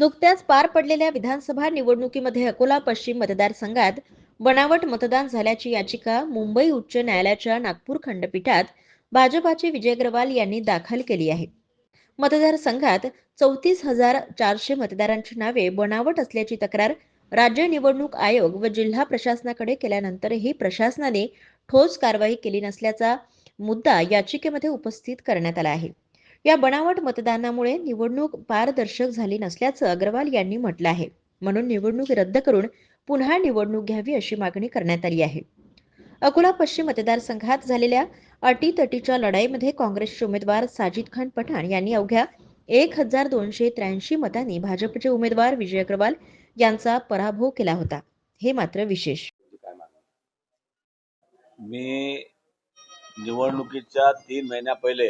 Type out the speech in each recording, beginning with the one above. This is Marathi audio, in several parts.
नुकत्याच पार पडलेल्या विधानसभा निवडणुकीमध्ये अकोला पश्चिम मतदारसंघात बनावट मतदान झाल्याची याचिका मुंबई उच्च न्यायालयाच्या नागपूर खंडपीठात भाजपाचे विजय अग्रवाल यांनी दाखल केली आहे. मतदारसंघात चौतीस हजार चारशे मतदारांची नावे बनावट असल्याची तक्रार राज्य निवडणूक आयोग व जिल्हा प्रशासनाकडे केल्यानंतरही प्रशासनाने ठोस कारवाई केली नसल्याचा मुद्दा याचिकेमध्ये उपस्थित करण्यात आला आहे. या बनावट मतदानामुळे निवडणूक पारदर्शक झाली नसल्याचं अग्रवाल यांनी म्हटलं आहे. म्हणून निवडणूक रद्द करून पुन्हा निवडणूक घ्यावी अशी मागणी करण्यात आली आहे. अकोला पश्चिम मतदारसंघात झालेल्या अटीतटीच्या लढाईमध्ये काँग्रेसचे उमेदवार साजिद खान पठाण यांनी अवघ्या एक हजार दोनशे त्र्याऐंशी मतांनी भाजपचे उमेदवार विजय अग्रवाल यांचा पराभव केला होता. हे मात्र विशेष. मी निवडणुकीच्या तीन महिन्या पहिले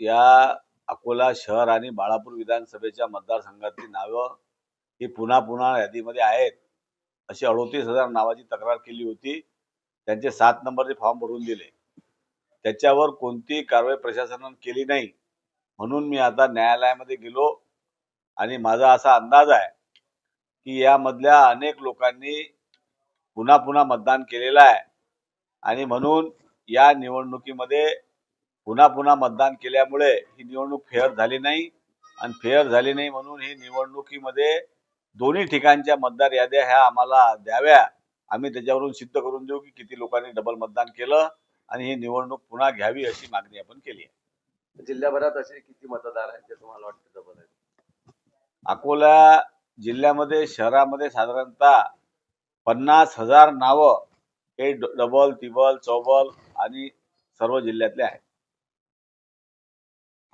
या अकोला शहर आणि बाळापूर विधानसभेच्या मतदारसंघातली नावं ही पुन्हा पुन्हा यादीमध्ये आहेत. अशी अडोतीस हजार नावाची तक्रार केली होती. त्यांचे सात नंबरचे फॉर्म भरून दिले. त्याच्यावर कोणतीही कारवाई प्रशासनानं केली नाही. म्हणून मी आता न्यायालयामध्ये गेलो आणि माझा असा अंदाज आहे की यामधल्या अनेक लोकांनी पुन्हा पुन्हा मतदान केलेलं आहे. आणि म्हणून या निवडणुकीमध्ये पुन्हा पुन्हा मतदान केल्यामुळे ही निवडणूक फेअर झाली नाही आणि फेअर झाली नाही म्हणून ही निवडणुकीमध्ये दोन्ही ठिकाणच्या मतदार याद्या ह्या आम्हाला द्याव्या. आम्ही त्याच्यावरून सिद्ध करून देऊ की किती लोकांनी डबल मतदान केलं आणि ही निवडणूक पुन्हा घ्यावी अशी मागणी आपण केली आहे. जिल्ह्याभरात असे किती मतदार आहेत ते तुम्हाला वाटतं डबल आहेत? अकोला जिल्ह्यामध्ये शहरामध्ये साधारणतः पन्नास हजार नावं हे डबल तिबल चौबल आणि सर्व जिल्ह्यातले आहेत.